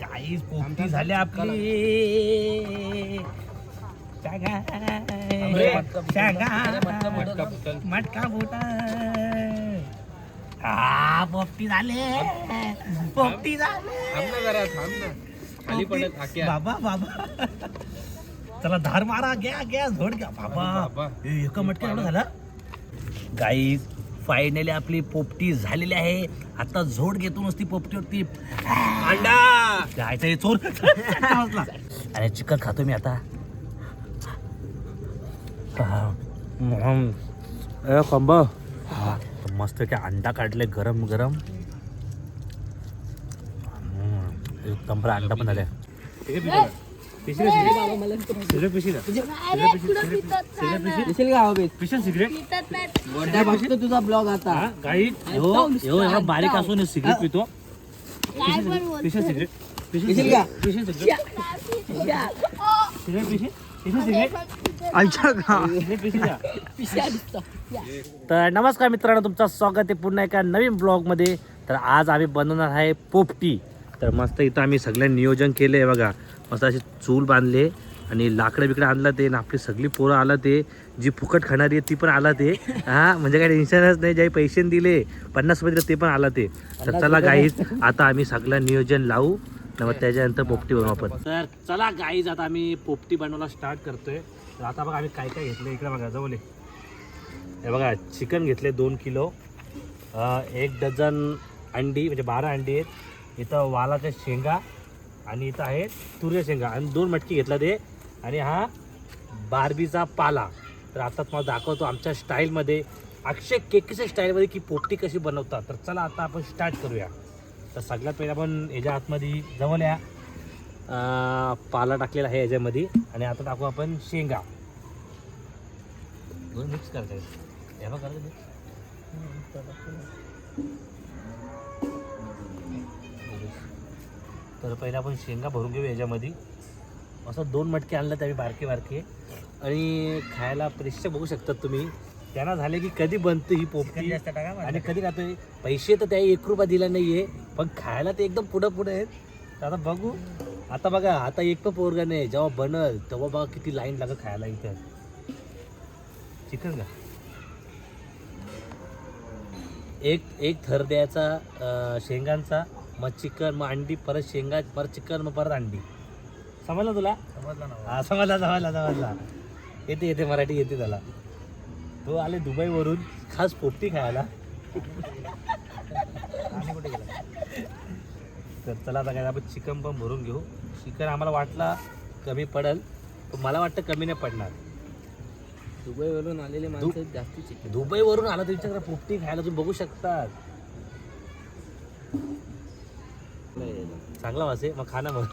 काही पोपटी झाली आपली. शागा. शागा. मटका बोटा हा पोपटी झाले. पोपटी झाले. थांब ना जरा थांब ना. खाली पडत आक्या बाबा बाबा. चला धार मारा. घ्या घ्या झोड घ्या. बाबा. एका मटक्या एवढं झालं. गाई फायनली आपली पोपटी झालेली आहे. आता झोड घेतो नुसती पोपटीवरती. अंडा. जायचं हे चोर अरे चिकन खातो मी आता ए कंबा हा, मस्त काय अंडा काढले गरम गरम हम्म, एकदम बरं अंडा पण झाले बघतो तुझा ब्लॉग आता काही हो हो एवढा बारीक असून सिगरेट पितो काय पण बोलतो. पिशा सिगरेट. तर नमस्कार मित्रांनो तुमचं स्वागत आहे पुन्हा एका नवीन ब्लॉगमध्ये. तर आज आम्ही बनवणार आहे पोपटी. तर मस्त इथं आम्ही सगळं नियोजन केलं आहे बघा. मस्त अशी चूल बांधले आणि लाकडं बिकडं आणलं ते आणि आपली सगळी पोरं आलं ते. जी फुकट खाणारी आहे ती पण आला ते. हा म्हणजे काही टेन्शनच नाही ज्याही पैसे दिले पन्नास रुपये ते पण आला ते. तर चला गाईज आता आम्ही सगळं नियोजन लावू मग त्याच्यानंतर पोपटी बनवू आपण. तर चला गाईज आता आम्ही पोपटी बनवायला स्टार्ट करतोय. तर आता बघा आम्ही काय काय घेतलं इकडे बघा जवळ. हे बघा चिकन घेतले दोन किलो. एक डझन अंडी म्हणजे बारा अंडी आहेत. इथं वालाच्या शेंगा आणि इथं आहेत तुऱ्या शेंगा. आणि दोन मटकी घेतला ते. आणि हा बारबीचा पाला. तर आता तुम्हाला दाखवतो आमच्या स्टाईलमध्ये. अक्षय केकीच्या स्टाईलमध्ये की पोपटी कशी बनवतात. तर चला आता आपण स्टार्ट करूया. तर सगळ्यात पहिले आपण याच्या आतमध्ये जवळ या. पाला टाकलेला आहे याच्यामध्ये. आणि आता टाकू आपण शेंगा. दोन मिक्स करता येईल हे तर पहिला आपण शेंगा भरून घेऊ याच्यामध्ये. असं दोन मटके आणलं त्यावेळी बारके बारके. आणि खायला प्रेक्षक बघू शकतात तुम्ही. त्यांना झाले की कधी बनते ही पोपटी. आणि कधी खातोय पैसे तर त्या एक रुपया दिला नाहीये. पण खायला ते एकदम पुढं पुढे आहेत. आता बघू. आता बघा आता एक पण पोरगा नाही. जेव्हा बनल तेव्हा बघा किती लाईन लागत खायला इथं. चिकन का? एक एक थर द्यायचा शेंगांचा मग चिकन मग अंडी परत शेंगा परत चिकन मग परत अंडी. समजलं तुला? समजलं ना. हा समजला समजला समजला. येते येते मराठी येते त्याला. तो आले दुबईवरून खास पोपटी खायला. तर चला आता काय आपण चिकन पण भरून घेऊ. चिकन आम्हाला वाटला कमी पडल पण मला वाटतं कमी नाही पडणार. दुबईवरून आलेले माणसं जास्ती चिकन. दुबईवरून आला तुमच्याकडे पोपटी खायला तुम्ही बघू शकतात. चांगला वास आहे मग खा ना मग.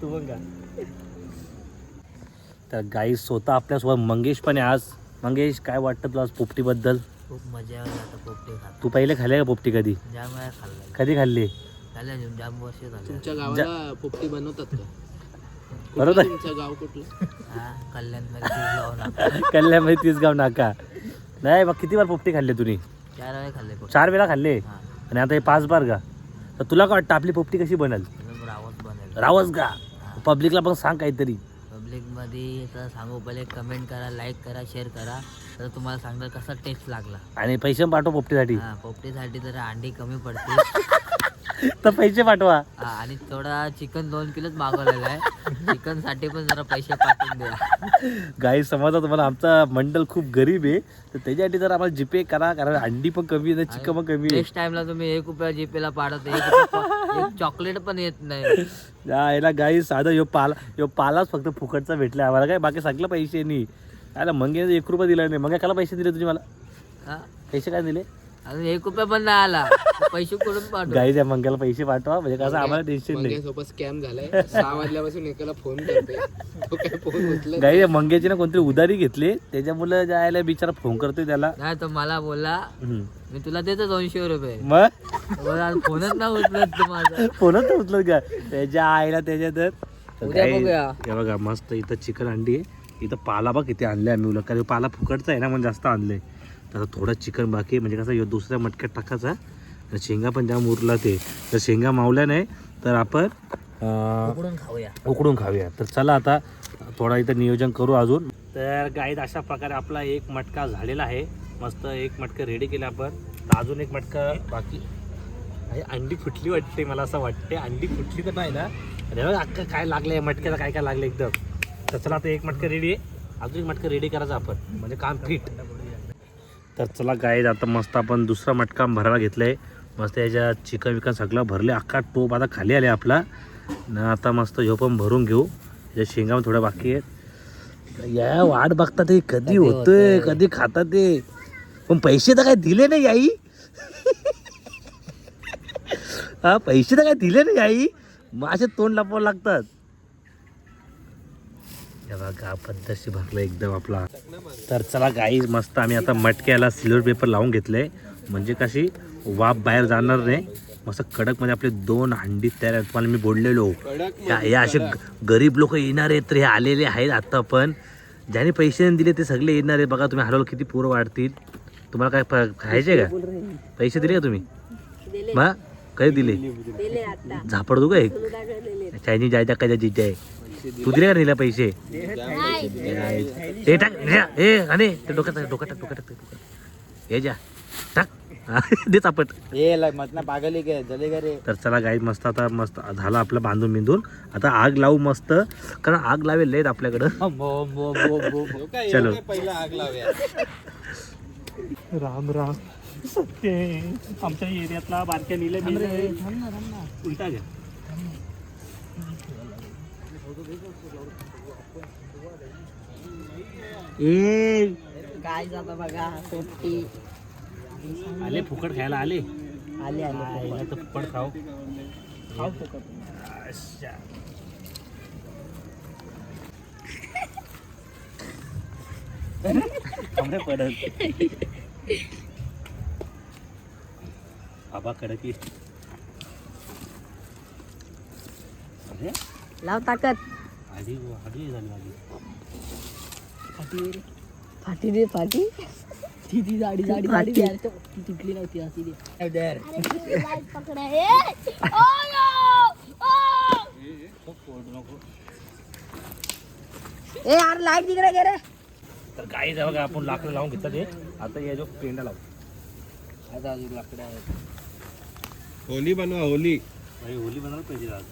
तू पण का तर गाई स्वतः आपल्यासोबत मंगेश पण आहे आज. मंगेश काय वाटतं तुला आज पोपटीबद्दल? खूप मजा आली आता पोपटे खात. तू पहिले खाल्ले का पोपटी कधी? जाम वेळा खाल्लं. कधी खाल्ली? झाल्या अजून जाम वर्ष झाले तुमच्या गावाला पोपटी बनवतात का? बरोबर. तुमचं गाव कुठलं? हा कल्याणमध्ये जाऊन आपण कल्याणमध्ये तीस गाव नाका. नाही मग किती बार पोपटी खाल्ली तुम्ही चार वेळा खाल्ले चार वेळा खाल्ले? हा. आणि आता हे पाच बार का? तर तुला काय वाटतं आपली पोपटी कशी बनल? रावत बनेल. रावच का? पब्लिकला पण सांग काहीतरी. पब्लिकमध्ये तर सांगू पहिले कमेंट करा लाईक करा शेअर करा. तर तुम्हाला सांगणार कसा टेस्ट लागला. आणि पैसे पण पाठव पोपटीसाठी. हा पोपटीसाठी तर अंडी कमी पडते तर पैसे पाठवा. हा, आणि थोडा चिकन दोन किलोच मागवलेला आहे. चिकनसाठी पण जरा पैसे पाठवून द्या. गाई समजा तुम्हाला आमचा मंडल खूप गरीब आहे. तर त्याच्यासाठी जर आम्हाला जीपे करा कारण अंडी पण कमी आहे चिकन पण कमी आहे. नेक्स्ट टाइमला तुम्ही एक रुपया जीपेला पाडत एक रुपया- एक चॉकलेट पण येत नाही. या याला गाई साधं यो पाला यो पालाच फक्त फुकटचा भेटला आम्हाला. काय बाकी सगळं पैसे नाही. याला मंगे एक रुपया दिला नाही. मग काला पैसे दिले तुझे मला? हा? पैसे काय दिले? अजून एक रुपया पण नाही आला. पैसे कुठून पाठवू? गाई त्या मंग्याला पैसे पाठवा. म्हणजे कसं आम्हाला टेन्शन नाही. सोबत स्कॅम झालाय. सहा वाजल्यापासून एकाला फोन करतोय. तो काय फोन उचलत गाई मंग्याची ना कोणतरी उधारी घेतली. त्याच्यामुळे जायला बिचारा फोन करतोय त्याला. नाही तो मला बोला हम्म. मी तुला देतो दोनशे रुपये. मग? बोला, फोनच ना उचलत तू माझा. फोनच तर उचलत का? त्याच्या आईला त्याच्या तर. तर उद्या बघूया. हे बघा मस्त इथं चिकन अंडी आहे. इथं पाला बघ किती आणले आम्ही उलट. कारण पाला फुकटचा आहे ना म्हणून जास्त आणलंय. तर आता थोडं चिकन बाकी आहे, म्हणजे कसं ह्यो दुसऱ्या मटक्यात टाकायचा. आणि शेंगा पण जाम उरला ते. तर शेंगा मावल्या नाही तर आपण उकडून खाऊया. उकडून खाऊया. तर चला आता थोडा इथं नियोजन करू अजून. तर गाईत अशा प्रकारे आपला एक मटका झालेला आहे. मस्त एक मटका रेडी केला आपण. तर अजून एक मटका बाकी. अरे अंडी फुटली वाटते मला असं वाटते. अंडी फुटली तर नाही ना. अरे अक्का काय लागलं मटक्याला? काय काय लागलं एकदम? तर चला आता एक मटका रेडी आहे. अजून एक मटका रेडी करायचा आपण. म्हणजे काम फिट तर चला गाईत आता मस्त आपण दुसरा मटका भरायला घेतलाय. मस्त याच्या चिकन विकन सगळं भरले अख्खा टोप आता खाली आले आपला. न आता मस्त ह्यो पण भरून घेऊ. याच्या शेंगा पण थोड्या बाकी आहेत. या वाट बघतात ते कधी होतंय कधी खातात ते. पण पैसे तर काय दिले नाही आई. हा पैसे तर काय दिले नाही आई. मग असे तोंड लपवावं लागतात. बघा पद्धतशी भरलं एकदम आपला. तर चला गाई मस्त आम्ही आता मटक्याला सिल्वर पेपर लावून घेतले. म्हणजे कशी वाफ बाहेर जाणार नाही. मस्त कडकमध्ये आपले दोन हंडी तयार आहेत. तुम्हाला मी बोललेलो. या हे असे गरीब लोक येणार आहेत तर हे आलेले आहेत आता पण. ज्याने पैसे दिले ते सगळे येणार आहेत. बघा तुम्ही हरवलं किती पोरं वाढतील. तुम्हाला काय खायचे का? पैसे दिले का तुम्ही? मग? कधी दिले? झापड तू का एक चायनीज जायचा काय जिजा आहे. तू दिले. का निला पैसे? हे टाक हे आणि ते डोक्यात टाक, डोक्यात टाक, डोक्यात टाक. हे जा टाक. हा, दे चापट. ये मतना पागल है क्या जलेगा रे. तर चला गाई मस्त आता मस्त झालं आपलं बांधून बिंधून. आता आग लावू मस्त कारण आग लावेल आहेत आपल्याकडं. चलो. पहिला आग लावूया? राम राम. सत्य आमच्या एरियातला बारक्या निले उलटा घ्या. काय जाता बघा पोपटी आले फुकट खायला आले? आले आले. तर फुकट खाऊ. खाऊ फुकट. अच्छा. पडत बाबा कडक लाव ताकद. आधी आधी झाली आधी फाटी रे फाटी. दे फाटी ती ती जाडी जाडी जाडी ती तुटली नव्हती अशी दे. अरे किती लाज पकडा. हे ओ नो ओ. ए यार लाईट तिकडे गे रे. तर काही जावं का आपण लाकडं लावून घेतात हे आता या जो पेंडा लावू. आता अजून लाकडं आहेत. होली बनवा होली. अरे होली बनायला पाहिजे आज.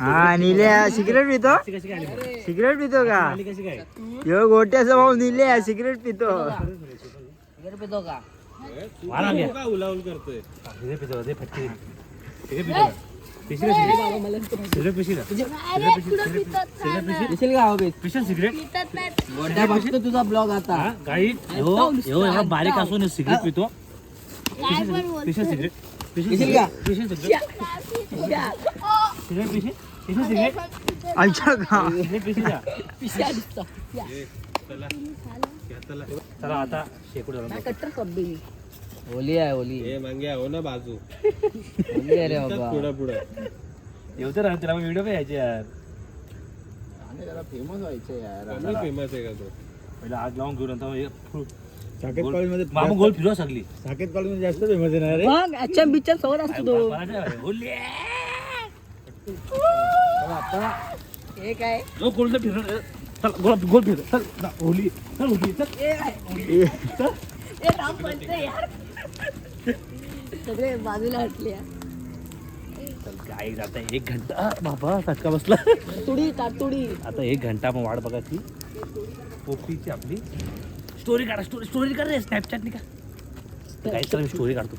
हा निल्या सिगरेट पितो? सिगरेट पितो का? यो गोट्याचा भाऊ निल्या सिगरेट पितो. सिगरेट पितो का? उलावल करतोय? सिगरेट पितो फटके सिगरेट तुझा ब्लॉग आता. हा हो हो एवढा बारीक असून सिगरेट पितो. सिगरेट अच्छा दिसतो चला आता शेकूड झाला आहे होली हे मांगे हो ना बाजू होली आहे बाबा पुढं पुढं येऊ तर राहते व्हिडिओ पण यार फ़ेमस व्हायचं यार फ़ेमस आहे का तो पहिला आग लावून घेऊन हे फुल- साकेत कॉलेजमध्ये मामा गोल फिरवा सगळी. साकेत कॉलेजमध्ये जास्त फेमस आहे ना रे मग अच्छा सोबत असतो तो. होली हे काय? जो गोल फिरव चल गोल गोल फिर. चल ना, होली चल होली चल. सगळे बाजूला हटले काय आता एक घंटा. बाबा फटका बसला. तुडी तातुडी. आता एक घंटा आपण वाट बघायची. पोपटीची आपली. स्टोरी काढा स्टोरी स्टोरी काढ रे स्नॅपचॅटनी का गाई चला मी स्टोरी काढतो.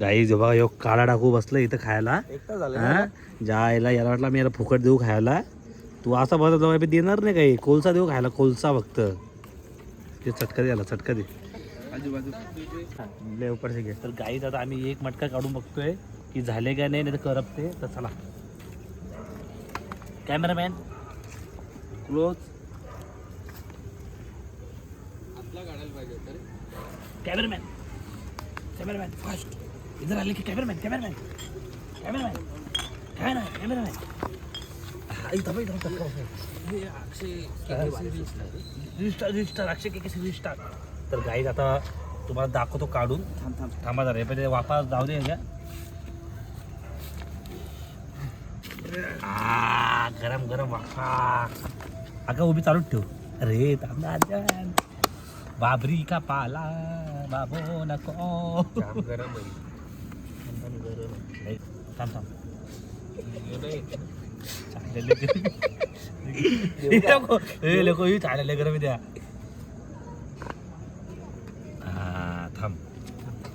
गाई जो बघा यो काळा टाकू बसलं इथं खायला. हा? जायला याला वाटलं मी याला फुकट देऊ खायला. तू असा बघा जवळ देणार नाही काही. कोलसा देऊ खायला कोलसा फक्त. ते चटका दे याला चटका दे. लय उपरचे घे. तर गाईत आता आम्ही एक मटका काढून बघतोय. की झाले का नाही नाही तर करपते. तर चला. कॅमेरामॅन क्लोज आपला काढायला पाहिजे होतं रे. कॅमेरामॅन कॅमेरामॅन फास्ट इधर आले की कॅमेरामॅन कॅमेरामॅन कॅमेरामॅन काय ना कॅमेरामॅन रिस्टार रिस्टार अक्षय के कसे रिस्टार तर गाईज आता तुम्हाला दाखवतो काढून. थांबा जरा हे पहिले वापस जाऊ दे ह्याच्या. आ, गरम गरम वाफा अगं उभी चालूच ठेव. अरे थांब. बाबरी का पाला बाबो नको. जाम गरम आहे. हे, थांब थांब. हे नाही. चाललेले हे नको हे नको ही चाललेले गरम द्या हा थांब.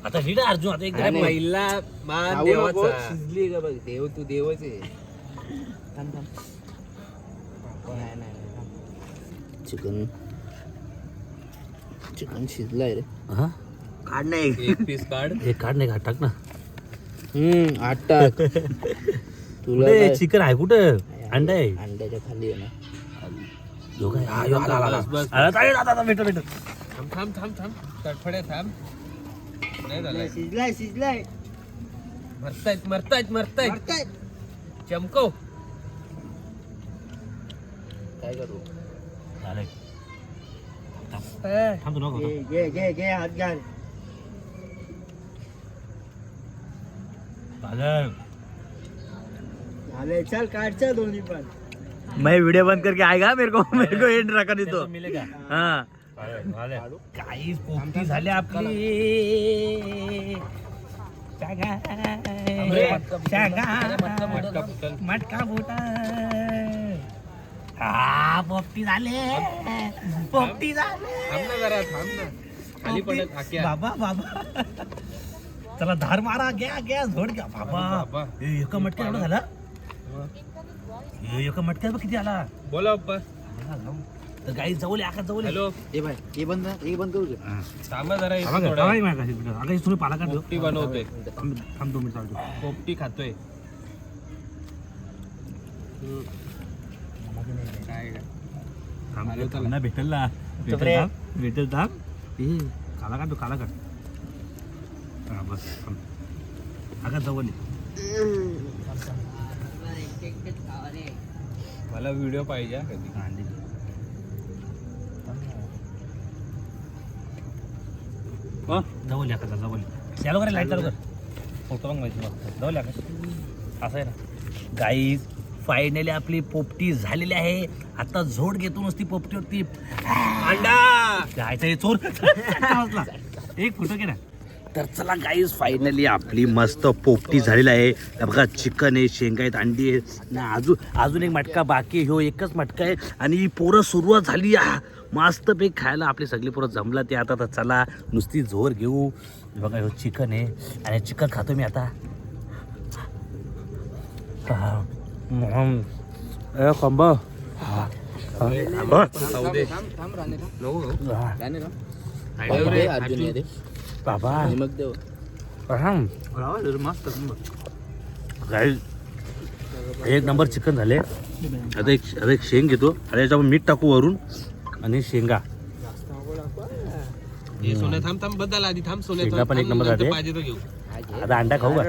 आता आहे अर्जुन आता एक नाही, नाही. पहिला मान खाऊ नको, देवाचा. शिजली का बघ देव तू देवच आहे. थांब थांब. नाही, नाही, नाही, थांब. चिकन. चिकन शिजलंय रे. हा? काढ नाही एक. पीस काढ. हे काढ नाही काढ टाक ना. हम्म आठ टाक तुला कुठे काय? चिकन आहे कुठं? अंडा आहे. अंड्याच्या खाली आहे ना. यो काय? हा, यो आला, आला, आला. बस, बस. आला, आला, आला, आला, भेटलं, भेटलं. थांब थांब थांब थांब. तडफड्या थांब. नाही झालंय शिजलाय शिजलाय मरतायत मरतायत मरतायत. चमको काय करू? झालंय. थांब. थांब तू नको, घे थांब. घे घे घे हात घाल झालं. झाले चल दोन्ही पण मैं वीडियो बंद करके आएगा मेरे को मेरे को एंड रखा नहीं ते मिलेगा हाँ झालं, झालं. काहीच पोपटी झाली आपली शांगा. शांगा. मटका बोटा हा पोपटी झाले. पोपटी झाले. थांब ना जरा थांब ना. खाली पडत आक्या बाबा बाबा. चला धार मारा. घ्या घ्या झोड घ्या. बाबा. बाबा. हे एका मटक्यात एवढं झालं? हे एका मटक्यात बघ किती आला. बोला पप्पा. तर गाई जवळ आका जवळ हॅलो. ए भाई हे बंद हे बंद करू दे. थांबा जरा इथं थोडं. तुम्ही पाला काढ पोपटी बनवतोय. थांब थांब दोन मिनिट चालतो पोपटी खातोय. थांब आलो थांब ना भेटेल ना. भेटेल. थांब भेटेल थांब. ए काला काढ तू काला काढ. हा बस थांब. अगं जवळ. मला व्हिडिओ पाहिजे कधी? जवळ या का जवळ करे लाइट चालू कर. फोटो बघ माहिती बघ. जवळ या का असं आहे ना. गाई फायनली आपली पोपटी झालेली आहे. आता झोड घेतो नुसती पोपटीवरती अंडा! जायचं हे चोर. एक फोटो घे ना. तर चला गाईज फायनली आपली मस्त पोपटी झालेली आहे. हे बघा चिकन आहे शेंगा आहेत अंडी आहे आणि अजून अजून एक मटका बाकी ह्यो एकच मटका आहे. आणि ही पोरं सुरुवात झाली. मस्त पैकी खायला आपली सगळी पोरं जमला ते. आता तर चला नुसती जोर घेऊ. हे बघा ह्यो चिकन आहे. आणि चिकन खातो मी आता. दे बाबा. गाईज एक नंबर चिकन झाले. आता एक आता एक शेंग घेतो. आता याच्यावर मीठ टाकू वरून आणि शेंगा. हे सोन्या थांब थांब बदल आधी थांब सोन्या पण एक नंबर. पाहिजे तर घेऊ. आता अंडा खाऊ का?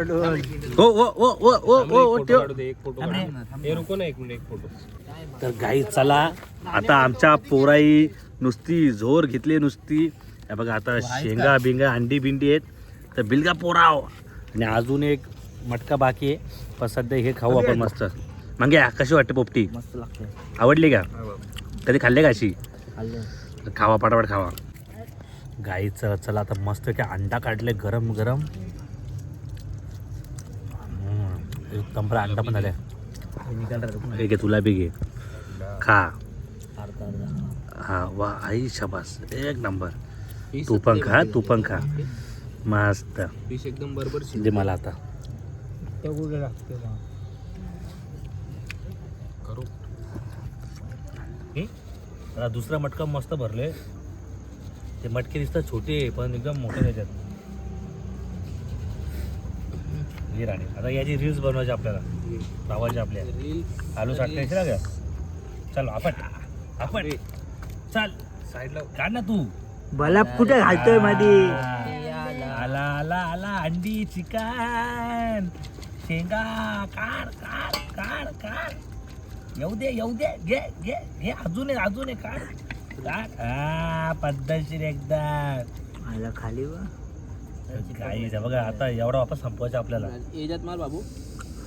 ओ ओ ओ ओ ओ ओ एक फोटो ठेव. काढू दे, एक फोटो काढू. हे रुको ना एक मिनिट एक फोटो. तर गाई चला. आता आमच्या पोराई नुसती झोर घेतली नुसती. हे बघा आता शेंगा बिंगा अंडी बिंडी आहेत. तर बिलगा पोराव. आणि अजून एक मटका बाकी आहे. पण सध्या हे खाऊ आपण मस्त. मग कशी वाटते पोपटी? मस्त लागते. आवडली का? कधी खाल्ले का अशी? खाल्लं. खावा पटापट खावा. गाई चला चला. आता मस्त की अंडा काढले गरम गरम हम्म, एक नंबर अंडा पण झाले. हे घे तुला बी घे. खा. हा वा आई शबास. एक नंबर. तू पण खा तू पण खा. मस्त. एकदम बरोबर दे मला? आता. दुसरा मटका मस्त भरले. ते मटके दिसतात छोटे पण एकदम मोठे त्याच्यात ही राणी आता याची रील्स बनवायची आपल्याला. लावायची आपल्या. रील्स आलू साठवायचे ना का? चल आपण आपण चल. साईडला काढ ना तू. बलाप कुठे घालतोयमध्ये आला आला आला. अंडी चिकन. शेंगा. काढ काढ काढ काढ. येऊ दे येऊ दे. घे घे घे. अजून अजून काढ. काढ. हा पद्धतशीर एकदा आला खाली गाईज बघा आता एवढा वापस संपवायचा आपल्याला. याच्यात मार बाबू.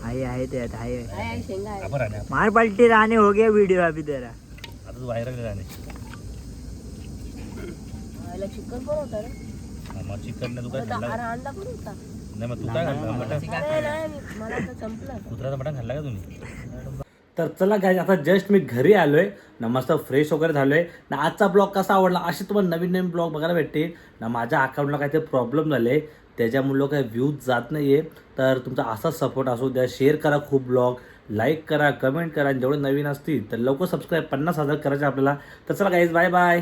आहे आहे त्यात आहे. आहे, आहे, शेंगा आहे. आपण राहणे मार पलटी राणे हो गया वीडियो अभी तेरा. आता तू व्हायरल राहणे आयला चिकन पण होता रे. मग चिकन तू काय अरे खाल्ला? अंडा पण होता. नाही मग तू काय खाल्ला? मटण? नाही. नाही मला आता संपला कुत्र्याचं मटण खाल्ला का तुम्ही? तर चला काय आता जस्ट मी घरी आलो आहे ना मस्त फ्रेश वगैरे झालो आहे ना आजचा ब्लॉग कसा आवडला असे तुम्हाला नवीन नवीन ब्लॉग बघायला भेटतील. ना माझ्या अकाउंटला काहीतरी प्रॉब्लेम झाले त्याच्यामुळे काही व्ह्यूज जात नाही आहे तर तुमचा असाच सपोर्ट असू द्या शेअर करा खूप ब्लॉग लाईक करा कमेंट करा. आणि जेवढे नवीन असतील तर लवकर सबस्क्राईब पन्नास हजार करायचे आपल्याला. तर चला गाईज बाय बाय